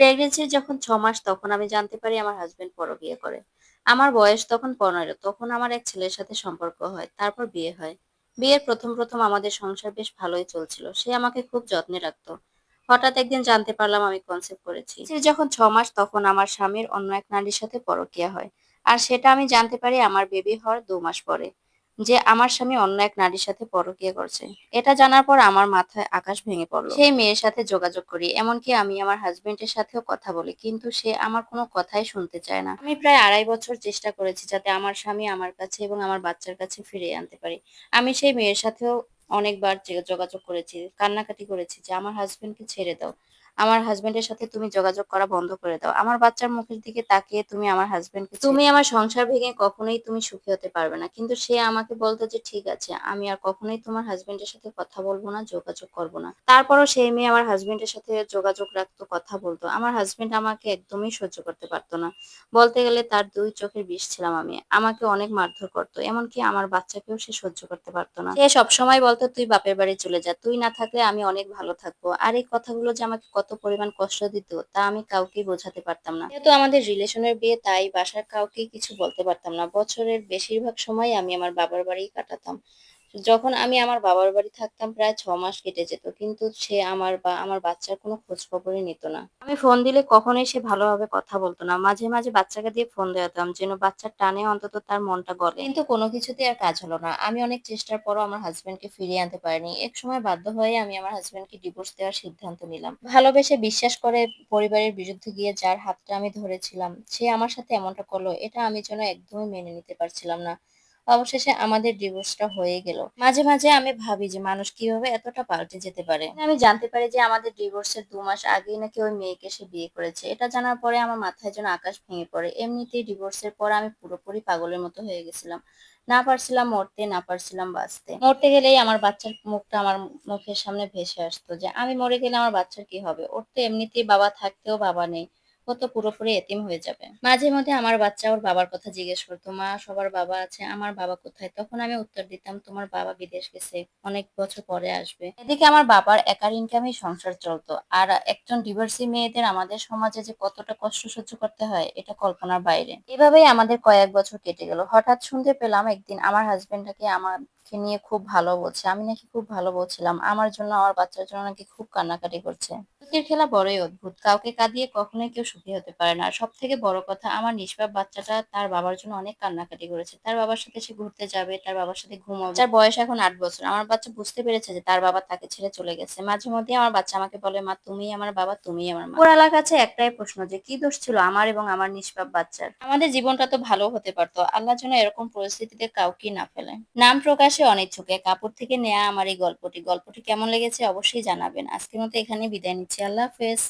প্রেগনেন্সির যখন ছ মাস তখন আমি জানতে পারি আমার হাসব্যান্ড পরকীয়া করে। আমার বয়স তখন ১৫ তখন আমার এক ছেলের সাথে সম্পর্ক হয়। তারপর বিয়ে হয়। বিয়ের ১ম, ১ম আমাদের সংসার বেশ ভালোই চলছিল। সে আমাকে খুব যত্নে রাখতো হঠাৎ একদিন জানতে পারলাম আমি কনসেপ্ট করেছি। সে যখন ছ মাস তখন আমার স্বামীর অন্য এক নারীর সাথে পরকীয়া হয়। আর সেটা আমি জানতে পারি আমার বেবি হওয়ার দু মাস পরে। যে আমার স্বামী অন্য এক নারীর সাথে পরকীয়া করছে। এটা জানার পর আমার মাথায় আকাশ ভেঙে পড়ল। সেই মেয়ের সাথে যোগাযোগ করি। এমনকি আমি আমার হাসব্যান্ডের সাথেও কথা বলি। কিন্তু সে আমার কোনো কথাই শুনতে চায় না। আমি প্রায় আড়াই বছর চেষ্টা করেছি যাতে আমার স্বামী আমার কাছে এবং আমার বাচ্চার কাছে ফিরে আনতে পারি। আমি সেই মেয়ের সাথেও অনেকবার যোগাযোগ করেছি, কান্নাকাটি করেছি যে আমার হাসব্যান্ডকে ছেড়ে দাও। আমার হাসব্যান্ডের সাথে তুমি যোগাযোগ করা বন্ধ করে দাও। আমার বাচ্চার মুখের দিকে তাকিয়ে তুমি আমার হাসব্যান্ডকে তুমি আমার সংসার ভেঙে কখনোই তুমি সুখী হতে পারবে না। কিন্তু সে আমাকে বলত যে ঠিক আছে আমি আর কখনোই তোমার হাসব্যান্ডের সাথে কথা বলব না, যোগাযোগ করব না। তারপরও সেই মেয়ে আমার হাসব্যান্ডের সাথে যোগাযোগ রাখতো, কথা বলতো। আমার হাসব্যান্ড আমাকে একদমই সহ্য করতে পারতো না। বলতে গেলে তার দুই চোখের বিষ ছিলাম আমি। আমাকে অনেক মারধর করতো এমনকি আমার বাচ্চাকেও সে সহ্য করতে পারতো না। সে সবসময় বলতো তুই বাপের বাড়ি চলে যা। তুই না থাকলে আমি অনেক ভালো থাকব। আর এই কথাগুলো যে আমাকে কত পরিমাণ কষ্ট দিত তা আমি কাউকে বোঝাতে পারতাম না। যেহেতু আমাদের রিলেশনের বিয়ে, তাই বাসার কাউকে কিছু বলতে পারতাম না। বছরের বেশিরভাগ সময় আমি আমার বাবার বাড়ি কাটাতাম। যখন আমি আমার বাবার বাড়ি থাকতাম প্রায় ছ মাস কেটে যেত। কিন্তু সে আমার বা আমার বাচ্চার কোনো খোঁজ খবরই নিত না। আমি ফোন দিলে কখনোই সে ভালোভাবে কথা বলতো না। মাঝে, মাঝে বাচ্চাকে দিয়ে ফোন দেওয়াতাম যেন বাচ্চার টানে অন্তত তার মনটা গলে। কিন্তু কোনো কিছুতে আর কাজ হলো না। আমি অনেক চেষ্টার পরও আমার হাজব্যান্ডকে ফিরিয়ে আনতে পারিনি। এক সময় বাধ্য হয়ে আমি আমার হাজব্যান্ডকে ডিভোর্স দেওয়ার সিদ্ধান্ত নিলাম। ভালোবেসে বিশ্বাস করে পরিবারের বিরুদ্ধে গিয়ে যার হাতটা আমি ধরেছিলাম সে আমার সাথে এমনটা করল এটা আমি যেন একদমই মেনে নিতে পারছিলাম না। অবশেষে আমাদের ডিভোর্সটা হয়ে গেল। মাঝে, মাঝে আমি ভাবি যে মানুষ কীভাবে এতটা পাল্টে যেতে পারে। আমি জানতে পারি যে আমাদের ডিভোর্সের দু মাস আগেই নাকি ওই মেয়েকে সে বিয়ে করেছে। এটা জানার পরে আমার মাথায় যেন আকাশ ভেঙে পড়ে। এমনিতেই ডিভোর্সের পর আমি পুরোপুরি পাগলের মতো হয়ে গেছিলাম। না পারছিলাম মরতে, না পারছিলাম বাঁচতে। মরতে গেলেই আমার বাচ্চার মুখটা আমার মুখের সামনে ভেসে আসতো যে আমি মরে গেলে আমার বাচ্চার কি হবে? ওর তো এমনিতেই বাবা থাকতেও বাবা নেই। ও তো পুরোপুরি এতিম হয়ে যাবে। মাঝে মধ্যে আমার বাচ্চা ওর বাবার কথা জিজ্ঞেস করতো, মা সবার বাবা আছে, আমার বাবা কোথায়? তখন আমি উত্তর দিতাম তোমার বাবা বিদেশ গেছে, অনেক বছর পরে আসবে। এদিকে আমার বাবার একার ইনকামে সংসার চলতো। আর একজন ডিভোর্সি মেয়েদের আমাদের সমাজে যে কতটা কষ্ট সহ্য করতে হয় এটা কল্পনার বাইরে। এভাবেই আমাদের কয়েক বছর কেটে গেল। হঠাৎ শুনতে পেলাম একদিন আমার হাসব্যান্ড নাকি আমাকে নিয়ে খুব ভালো বলছে। আমি নাকি খুব ভালো বলছিলাম। আমার জন্য আমার বাচ্চার জন্য নাকি খুব কান্নাকাটি করছে। প্রকৃতির খেলা বড়ই অদ্ভুত। কাউকে কাঁদিয়ে কখনোই কেউ সুখী হতে পারে না। সব থেকে বড় কথা আমার নিষ্পাপ বাচ্চাটা তার বাবার জন্য অনেক কান্নাকাটি করেছে। তার বাবার সাথে সে ঘুরতে যাবে, তার বাবার সাথে ঘুমাবে। যার বয়স এখন ৮ বছর। আমার বাচ্চা বুঝতে পেরেছে যে তার বাবা তাকে ছেড়ে চলে গেছে। মাঝে মধ্যে আমার বাচ্চা আমাকে বলে, মা তুমি আমার বাবা, তুমি আমার মা। ওপরওয়ালার কাছে একটাই প্রশ্ন যে কি দোষ ছিল আমার এবং আমার নিষ্পাপ বাচ্চার? আমাদের জীবনটা তো ভালো হতে পারতো। আল্লাহ যেন এরকম পরিস্থিতিতে কাউকে না ফেলে। নাম প্রকাশে অনিচ্ছুক এক কাপড় থেকে নেয়া আমার এই গল্পটি। গল্পটি কেমন লেগেছে অবশ্যই জানাবেন। আজকের মতো এখানে বিদায় নিচ্ছি। আল্লাহ হাফেজ।